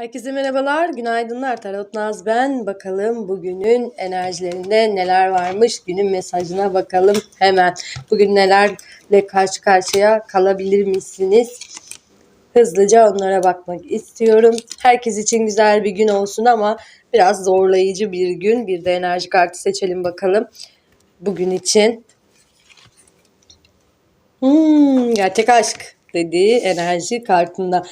Herkese merhabalar, günaydınlar. Tarot Naz ben. Bakalım bugünün enerjilerinde neler varmış. Günün mesajına bakalım hemen. Bugün nelerle karşı karşıya kalabilir misiniz? Hızlıca onlara bakmak istiyorum. Herkes için güzel bir gün olsun ama biraz zorlayıcı bir gün. Bir de enerji kartı seçelim bakalım. Bugün için. Hmm, gerçek aşk dediği enerji kartında.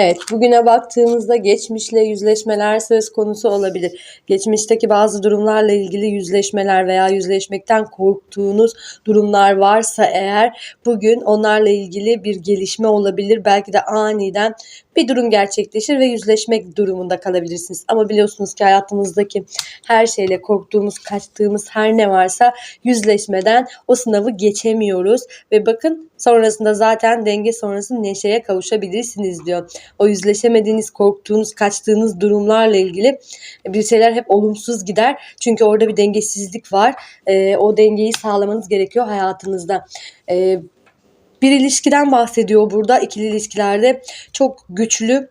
Evet, bugüne baktığımızda geçmişle yüzleşmeler söz konusu olabilir. Geçmişteki bazı durumlarla ilgili yüzleşmeler veya yüzleşmekten korktuğunuz durumlar varsa eğer bugün onlarla ilgili bir gelişme olabilir. Belki de aniden bir durum gerçekleşir ve yüzleşmek durumunda kalabilirsiniz. Ama biliyorsunuz ki hayatımızdaki her şeyle korktuğumuz, kaçtığımız her ne varsa yüzleşmeden o sınavı geçemiyoruz ve bakın sonrasında zaten denge sonrası neşeye kavuşabilirsiniz diyor. O yüzleşemediğiniz, korktuğunuz, kaçtığınız durumlarla ilgili bir şeyler hep olumsuz gider. Çünkü orada bir dengesizlik var. Ee, o dengeyi sağlamanız gerekiyor hayatınızda. Ee, bir ilişkiden bahsediyor burada. İkili ilişkilerde çok güçlü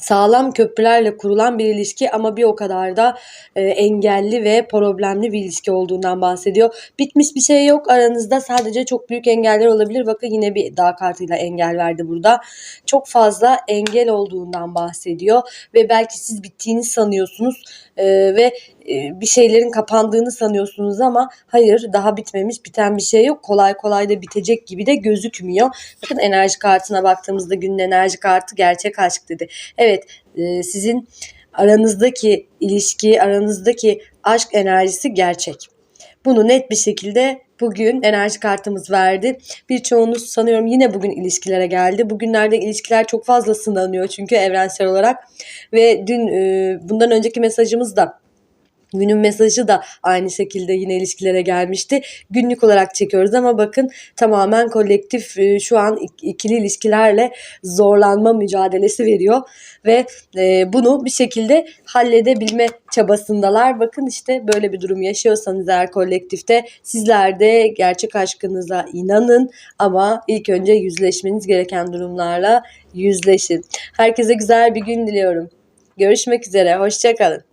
sağlam köprülerle kurulan bir ilişki ama bir o kadar da e, engelli ve problemli bir ilişki olduğundan bahsediyor. Bitmiş bir şey yok aranızda sadece çok büyük engeller olabilir. Bakın yine bir dağ kartıyla engel verdi burada. Çok fazla engel olduğundan bahsediyor ve belki siz bittiğini sanıyorsunuz e, ve e, bir şeylerin kapandığını sanıyorsunuz ama hayır daha bitmemiş biten bir şey yok. Kolay kolay da bitecek gibi de gözükmüyor. Bakın enerji kartına baktığımızda günün enerji kartı gerçek aşk dedi. Evet e, sizin aranızdaki ilişki, aranızdaki aşk enerjisi gerçek. Bunu net bir şekilde bugün enerji kartımız verdi. Birçoğunuz sanıyorum yine bugün ilişkilere geldi. Bugünlerde ilişkiler çok fazla sınanıyor çünkü evrensel olarak. Ve dün e, bundan önceki mesajımız da Günün mesajı da aynı şekilde yine ilişkilere gelmişti. Günlük olarak çekiyoruz ama bakın tamamen kolektif e, şu an ikili ilişkilerle zorlanma mücadelesi veriyor ve e, bunu bir şekilde halledebilme çabasındalar. Bakın işte böyle bir durum yaşıyorsanız eğer kolektifte sizler de gerçek aşkınıza inanın ama ilk önce yüzleşmeniz gereken durumlarla yüzleşin. Herkese güzel bir gün diliyorum. Görüşmek üzere, hoşçakalın.